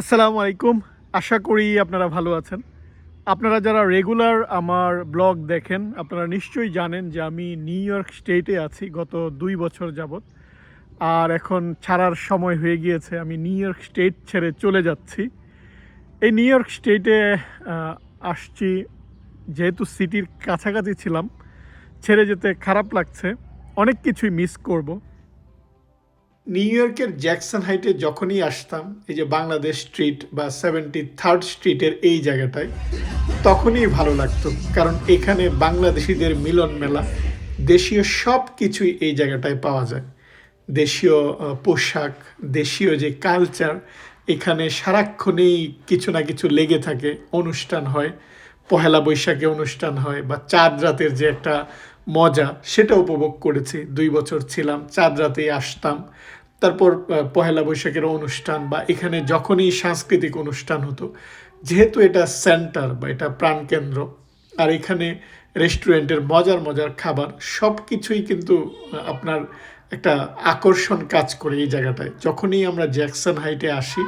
আসসালামু আলাইকুম। আশা করি আপনারা ভালো আছেন। আপনারা যারা রেগুলার আমার ব্লগ দেখেন, আপনারা নিশ্চয়ই জানেন যে আমি নিউ ইয়র্ক স্টেটে আছি গত দুই বছর যাবৎ। আর এখন ছাড়ার সময় হয়ে গিয়েছে, আমি নিউ ইয়র্ক স্টেট ছেড়ে চলে যাচ্ছি। এই নিউ ইয়র্ক স্টেটে আসছি, যেহেতু সিটির কাছাকাছি ছিলাম, ছেড়ে যেতে খারাপ লাগছে। অনেক কিছুই মিস করব। নিউ ইয়র্কের জ্যাকসন হাইটে যখনই আসতাম, এই যে বাংলাদেশ স্ট্রিট বা সেভেন্টি থার্ড স্ট্রিটের এই জায়গাটায়, তখনই ভালো লাগতো। কারণ এখানে বাংলাদেশিদের মিলন মেলা, দেশীয় সব কিছুই এই জায়গাটায় পাওয়া যায়। দেশীয় পোশাক, দেশীয় যে কালচার এখানে সারাক্ষণেই কিছু না কিছু লেগে থাকে, অনুষ্ঠান হয়। পহেলা বৈশাখে অনুষ্ঠান হয় বা চাঁদ রাতের যে একটা মজা, সেটা উপভোগ করেছি। দুই বছর ছিলাম, চাঁদ রাতেই আসতাম। তারপর পহেলা বৈশাখের অনুষ্ঠান বা এখানে যখনই সাংস্কৃতিক অনুষ্ঠান হতো, যেহেতু এটা সেন্টার বা এটা প্রাণকেন্দ্র, আর এখানে রেস্টুরেন্টের মজার মজার খাবার সব কিছুই কিন্তু আপনার একটা আকর্ষণ কাজ করে এই জায়গাটায়। যখনই আমরা জ্যাকসন হাইটে আসি,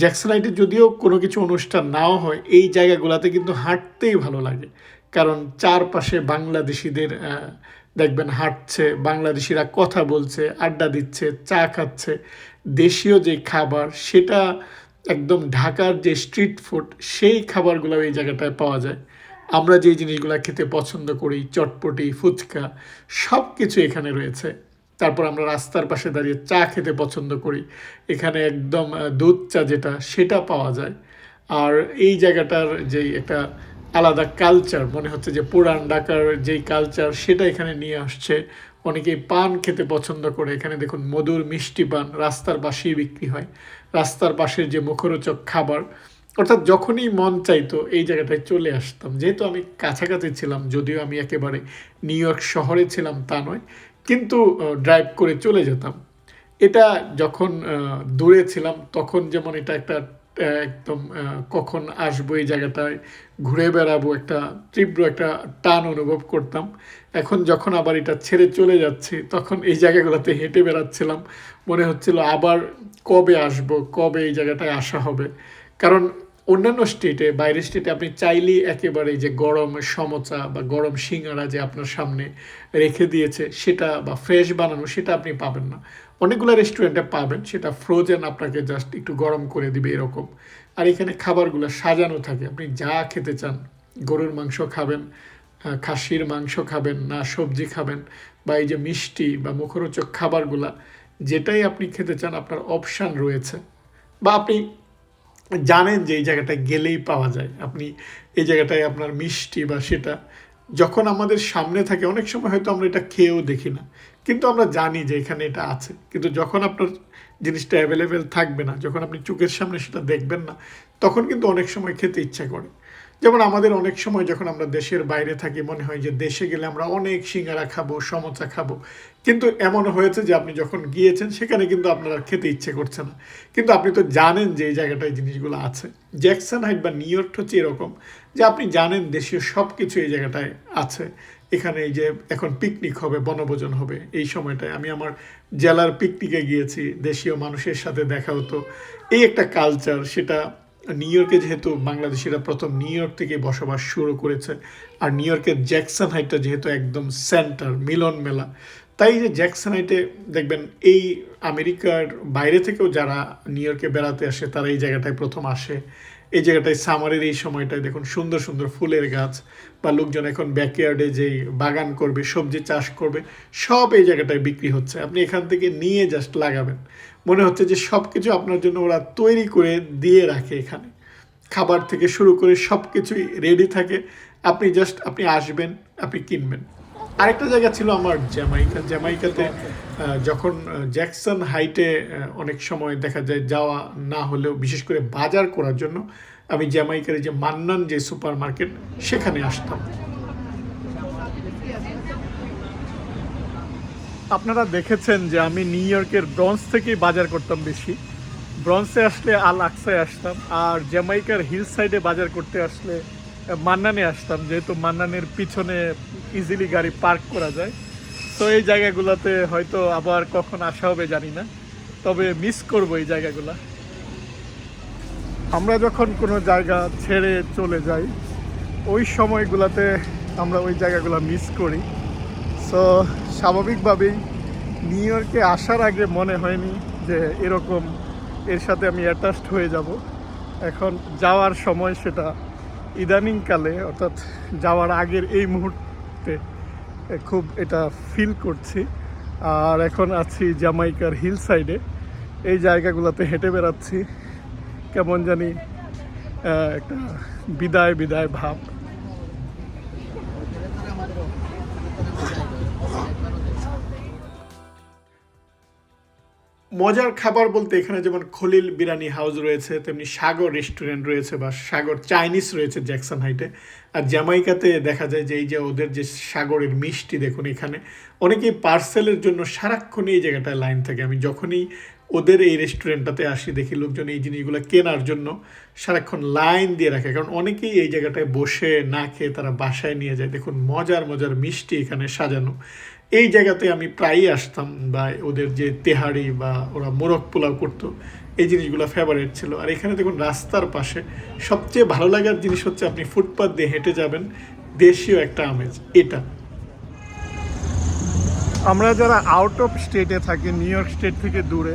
জ্যাকসন হাইটে যদিও কোনো কিছু অনুষ্ঠান নাও হয়, এই জায়গাগুলোতে কিন্তু হাঁটতেই ভালো লাগে। কারণ চারপাশে বাংলাদেশিদের দেখবেন হাঁটছে, বাংলাদেশিরা কথা বলছে, আড্ডা দিচ্ছে, চা খাচ্ছে। দেশীয় যে খাবার, সেটা একদম ঢাকার যে স্ট্রিট ফুড, সেই খাবারগুলো এই জায়গাটায় পাওয়া যায়। আমরা যে জিনিসগুলো খেতে পছন্দ করি, চটপটি, ফুচকা সব কিছু এখানে রয়েছে। তারপর আমরা রাস্তার পাশে দাঁড়িয়ে চা খেতে পছন্দ করি। এখানে একদম দুধ চা যেটা, সেটা পাওয়া যায়। আর এই জায়গাটার যেই একটা আলাদা কালচার মনে হচ্ছে যে পুরান ঢাকার যেই কালচার সেটা এখানে নিয়ে আসছে। অনেকেই পান খেতে পছন্দ করে। এখানে দেখুন, মধুর মিষ্টি পান, রাস্তার পাশেই বিক্রি হয়। রাস্তার পাশের যে মুখরোচক খাবার, অর্থাৎ যখনই মন চাইতো এই জায়গাটায় চলে আসতাম। যেহেতু আমি কাছাকাছি ছিলাম, যদিও আমি একেবারে নিউ ইয়র্ক শহরে ছিলাম তা নয়, কিন্তু ড্রাইভ করে চলে যেতাম। এটা যখন দূরে ছিলাম, তখন যেমন এটা একটা একদম কখন আসব এই জায়গাটায়, ঘুরে বেড়াবো একটা তীব্র একটা টান অনুভব করতাম। এখন যখন আবার এটা ছেড়ে চলে যাচ্ছি, তখন এই জায়গাগুলোতে হেঁটে বেড়াচ্ছিলাম। মনে হচ্ছিল আবার কবে আসব, কবে এই জায়গাটায় আসা হবে? কারণ অন্যান্য স্টেটে বাইরের স্টেটে আপনি চাইলেই একেবারে যে গরম সমোচা বা গরম সিঙ্গারা যে আপনার সামনে রেখে দিয়েছে, সেটা বা ফ্রেশ বানানো সেটা আপনি পাবেন না। অনেকগুলো রেস্টুরেন্টে পাবেন, সেটা ফ্রোজেন আপনাকে জাস্ট একটু গরম করে দিবে এরকম। আর এখানে খাবারগুলো সাজানো থাকে, আপনি যা খেতে চান, গরুর মাংস খাবেন খাসির মাংস খাবেন না, সবজি খাবেন, বা এই যে মিষ্টি বা মুখরোচক খাবারগুলা, যেটাই আপনি খেতে চান, আপনার অপশান রয়েছে। বা আপনি জানেন যে এই জায়গাটায় গেলেই পাওয়া যায়। আপনি এই জায়গাটায় আপনার মিষ্টি বা সেটা, যখন আমাদের সামনে থাকে, অনেক সময় হয়তো আমরা এটা খেয়েও দেখি না। কিন্তু আমরা জানি যে এখানে এটা আছে। কিন্তু যখন আপনার জিনিসটা অ্যাভেলেবেল থাকবে না, যখন আপনি চোখের সামনে সেটা দেখবেন না, তখন কিন্তু অনেক সময় খেতে ইচ্ছা করে। যেমন আমাদের অনেক সময় যখন আমরা দেশের বাইরে থাকি, মনে হয় যে দেশে গেলে আমরা অনেক সিঙ্গারা খাব, সমোচা খাব। কিন্তু এমন হয়েছে যে আপনি যখন গিয়েছেন, সেখানে কিন্তু আপনার খেতে ইচ্ছে করছে না। কিন্তু আপনি তো জানেন যে এই জায়গাটায় জিনিসগুলো আছে। জ্যাকসন হাইট বা নিউ ইয়র্ক হচ্ছে এরকম যে আপনি জানেন দেশীয় সব কিছু এই জায়গাটায় আছে। এখানে এই যে এখন পিকনিক হবে, বনভোজন হবে, এই সময়টায় আমি আমার জেলার পিকনিকে গিয়েছি, দেশীয় মানুষের সাথে দেখা হতো। এই একটা কালচার সেটা নিউ ইয়র্কে যেহেতু বাংলাদেশিরা প্রথম নিউ ইয়র্ক থেকে বসবাস শুরু করেছে, আর নিউ ইয়র্কের জ্যাকসন হাইটটা যেহেতু একদম সেন্টার মিলন মেলা, তাই যে জ্যাকসন হাইটে দেখবেন এই আমেরিকার বাইরে থেকেও যারা নিউ ইয়র্কে বেড়াতে আসে, তারা এই জায়গাটায় প্রথম আসে। এই জায়গাটায় সামারের এই সময়টায় দেখুন সুন্দর সুন্দর ফুলের গাছ বা লোকজন এখন ব্যাকয়ার্ডে যে বাগান করবে, সবজি চাষ করবে, সব এই জায়গাটায় বিক্রি হচ্ছে। আপনি এখান থেকে নিয়ে জাস্ট লাগাবেন। মনে হচ্ছে যে সব কিছু আপনার জন্য ওরা তৈরি করে দিয়ে রাখে এখানে। খাবার থেকে শুরু করে সব কিছুই রেডি থাকে। আপনি জাস্ট আপনি আসবেন, আপনি কিনবেন। আরেকটা জায়গা ছিল আমার জ্যামাইকা, জ্যামাইকাতে যখন জ্যাকসন হাইটে অনেক সময় দেখা যায় যাওয়া না হলেও, বিশেষ করে বাজার করার জন্য, আমি জ্যামাইকার যে মান্নান যে সুপার মার্কেট সেখানে আসতাম। আপনারা দেখেছেন যে আমি নিউ ইয়র্কের ব্রঞ্জ থেকেই বাজার করতাম বেশি। ব্রঞ্জে আসলে আল আকসায় আসতাম, আর জ্যামাইকার হিল সাইডে বাজার করতে আসলে মান্নানে আসতাম, যেহেতু মান্নানের পিছনে ইজিলি গাড়ি পার্ক করা যায়। তো এই জায়গাগুলোতে হয়তো আবার কখন আসা হবে জানি না, তবে মিস করব এই জায়গাগুলো। আমরা যখন কোনো জায়গা ছেড়ে চলে যাই, ওই সময়গুলোতে আমরা ওই জায়গাগুলো মিস করি। সো স্বাভাবিকভাবেই নিউ ইয়র্কে আসার আগে মনে হয়নি যে এরকম এর সাথে আমি অ্যাটাচড হয়ে যাব। এখন যাওয়ার সময় সেটা ইদানিংকালে, অর্থাৎ যাওয়ার আগের এই মুহূর্তে, খুব এটা ফিল করছি। আর এখন আছি জামাইকার হিল সাইডে এই জায়গাগুলোতে হেঁটে বেড়াচ্ছি। কেমন জানি একটা বিদায় বিদায় ভাব। মজার খাবার বলতে এখানে যেমন খলিল বিরিয়ানি হাউস রয়েছে, তেমনি সাগর রেস্টুরেন্ট রয়েছে বা সাগর চাইনিজ রয়েছে জ্যাকসন হাইটে। আর জামাইকাতে দেখা যায় যে এই যে ওদের যে সাগরের মিষ্টি দেখুন এখানে, অনেকেই পার্সেলের জন্য সারাক্ষণ এই জায়গাটায় লাইন থাকে। আমি যখনই ওদের এই রেস্টুরেন্টটাতে আসি, দেখি লোকজন এই জিনিসগুলো কেনার জন্য সারাক্ষণ লাইন দিয়ে রাখে। কারণ অনেকেই এই জায়গাটায় বসে না খেয়ে তারা বাসায় নিয়ে যায়। দেখুন, মজার মজার মিষ্টি এখানে সাজানো। এই জায়গাতে আমি প্রায়ই আসতাম বা ওদের যে তেহারি বা ওরা মোরগ পোলাও করতো, এই জিনিসগুলো ফেভারিট ছিল। আর এখানে দেখুন রাস্তার পাশে সবচেয়ে ভালো লাগার জিনিস হচ্ছে আপনি ফুটপাথ দিয়ে হেঁটে যাবেন, দেশীয় একটা আমেজ, এটা। আমরা যারা আউট অফ স্টেটে থাকি নিউ ইয়র্ক স্টেট থেকে দূরে,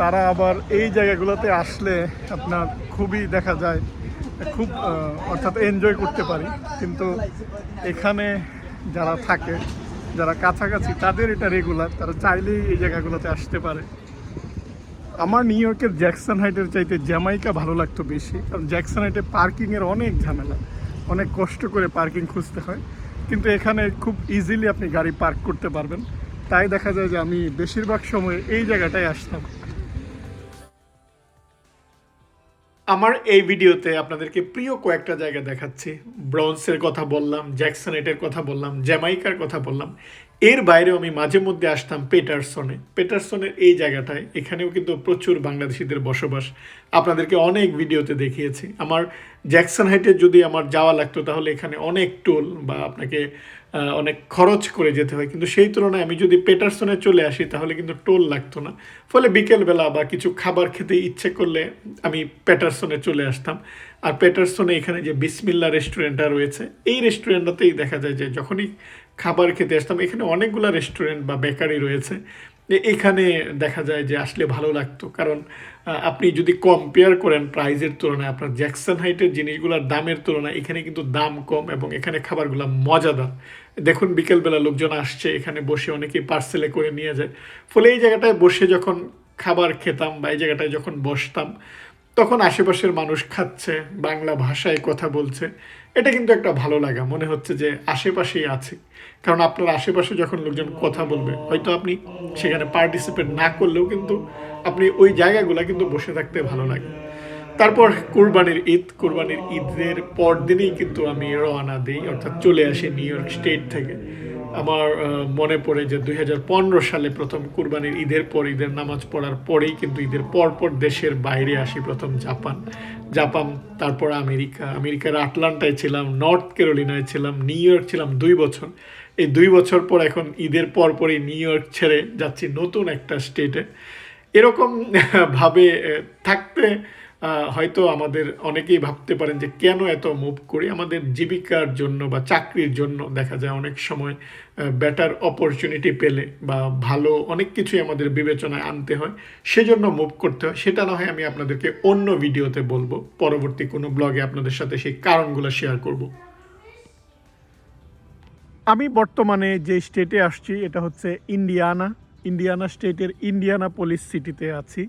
তারা আবার এই জায়গাগুলোতে আসলে আপনার খুবই দেখা যায়, খুব অর্থাৎ এনজয় করতে পারি। কিন্তু এখানে যারা থাকে যারা কাছাকাছি, তাদের এটা রেগুলার তারা চাইলেই এই জায়গাগুলোতে আসতে পারে। আমার নিউ ইয়র্কের জ্যাকসন হাইটের চাইতে জ্যামাইকা ভালো লাগতো বেশি, কারণ জ্যাকসন হাইটে পার্কিংয়ের অনেক ঝামেলা। অনেক কষ্ট করে পার্কিং খুঁজতে হয়। কিন্তু এখানে খুব ইজিলি আপনি গাড়ি পার্ক করতে পারবেন। তাই দেখা যায় যে আমি বেশিরভাগ সময় এই জায়গাটায় আসতাম। আমার এই ভিডিওতে আপনাদেরকে প্রিয় কয়েকটা জায়গা দেখাচ্ছি। ব্রন্সের কথা বললাম জ্যাকসনেটের কথা বললাম, জ্যামাইকার কথা বললাম। এর বাইরেও আমি মাঝে মধ্যে আসতাম পেটারসনে। পেটারসনের এই জায়গাটায় এখানেও কিন্তু প্রচুর বাংলাদেশিদের বসবাস। আপনাদেরকে অনেক ভিডিওতে দেখিয়েছি। আমার জ্যাকসন হাইটে যদি আমার যাওয়া লাগতো তাহলে এখানে অনেক টোল বা আপনাকে অনেক খরচ করে যেতে হয়। কিন্তু সেই তুলনায় আমি যদি পেটারসনে চলে আসি, তাহলে কিন্তু টোল লাগতো না। ফলে বিকেলবেলা বা কিছু খাবার খেতে ইচ্ছে করলে আমি পেটারসনে চলে আসতাম। আর পেটারসনে এখানে যে বিসমিল্লা রেস্টুরেন্টটা রয়েছে, এই রেস্টুরেন্টটাতেই দেখা যায় যে যখনই খাবার খেতে আসতাম, এখানে অনেকগুলো রেস্টুরেন্ট বা বেকারি রয়েছে। এখানে দেখা যায় যে আসলে ভালো লাগতো। কারণ আপনি যদি কম্পেয়ার করেন প্রাইজের তুলনায়, আপনার জ্যাকসন হাইটের জিনিসগুলোর দামের তুলনায়, এখানে কিন্তু দাম কম এবং এখানে খাবারগুলো মজাদার। দেখুন, বিকেলবেলা লোকজন আসছে, এখানে বসে অনেকেই পার্সেলে করে নিয়ে যায়। ফলে এই জায়গাটায় বসে যখন খাবার খেতাম বা এই জায়গাটায় যখন বসতাম তখন আশেপাশের মানুষ খাচ্ছে, বাংলা ভাষায় কথা বলছে। এটা কিন্তু একটা ভালো লাগা, মনে হচ্ছে যে আশেপাশেই আছে। কারণ আপনার আশেপাশে যখন লোকজন কথা বলবে, হয়তো আপনি সেখানে পার্টিসিপেট না করলেও কিন্তু আপনি ওই জায়গাগুলো কিন্তু বসে থাকতে ভালো লাগে। তারপর কুরবানির ঈদ, কুরবানির ঈদের পর দিনেই কিন্তু আমি রওনা দিই, অর্থাৎ চলে আসি নিউ ইয়র্ক স্টেট থেকে। আমার মনে পড়ে যে দুই হাজার পনেরো সালে প্রথম কুরবানির ঈদের পর, ঈদের নামাজ পড়ার পরেই কিন্তু ঈদের পর পর দেশের বাইরে আসি প্রথম জাপান। জাপান, তারপর আমেরিকা। আমেরিকার আটলান্টায় ছিলাম, নর্থ ক্যারোলিনায় ছিলাম, নিউ ইয়র্ক ছিলাম দুই বছর। এই দুই বছর পর এখন ঈদের পর পরই নিউ ইয়র্ক ছেড়ে যাচ্ছি নতুন একটা স্টেটে। এরকম ভাবে থাকতে হয়তো আমাদের অনেকেই ভাবতে পারেন যে কেন এত মুভ করি? আমাদের জীবিকার জন্য বা চাকরির জন্য দেখা যায় অনেক সময় বেটার অপরচুনিটি পেলে বা ভালো অনেক কিছুই আমাদের বিবেচনায় আনতে হয়। সেজন্য মুভ করতে হয়। সেটা না হয় আমি আপনাদেরকে অন্য ভিডিওতে বলব। পরবর্তী কোনো ব্লগে আপনাদের সাথে সেই কারণগুলো শেয়ার করব। আমি বর্তমানে যে স্টেটে আসছি, এটা হচ্ছে ইন্ডিয়ানা ইন্ডিয়ানা স্টেটের ইন্ডিয়ানা পুলিশ সিটিতে আছি।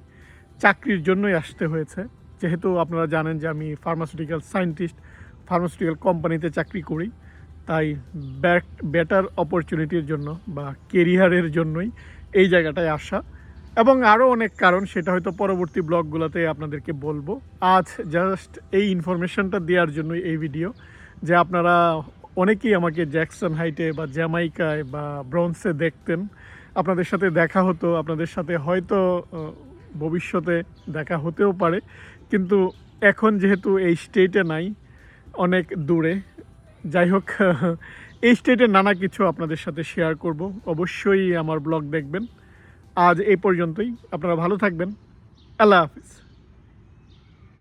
চাকরির জন্যই আসতে হয়েছে। যেহেতু আপনারা জানেন যে আমি ফার্মাসিউটিক্যাল সায়েন্টিস্ট ফার্মাসিউটিক্যাল কোম্পানিতে চাকরি করি, তাই ব্যাট বেটার অপরচুনিটির জন্য বা কেরিয়ারের জন্যই এই জায়গাটায় আসা। এবং আরও অনেক কারণ, সেটা হয়তো পরবর্তী ব্লগগুলোতে আপনাদেরকে বলব। আজ জাস্ট এই ইনফরমেশনটা দেওয়ার জন্যই এই ভিডিও যে আপনারা অনেকেই আমাকে জ্যাকসন হাইটে বা জ্যামাইকায় বা ব্রন্সে দেখতেন। আপনাদের সাথে দেখা হতো, আপনাদের সাথে হয়তো ভবিষ্যতে দেখা হতেও পারে। কিন্তু এখন যেহেতু এই স্টেটে নাই, অনেক দূরে, যাই হোক, এই স্টেটে নানা কিছু আপনাদের সাথে শেয়ার করব। অবশ্যই আমার ব্লগ দেখবেন। আজ এই পর্যন্তই। আপনারা ভালো থাকবেন। আল্লাহ হাফিজ।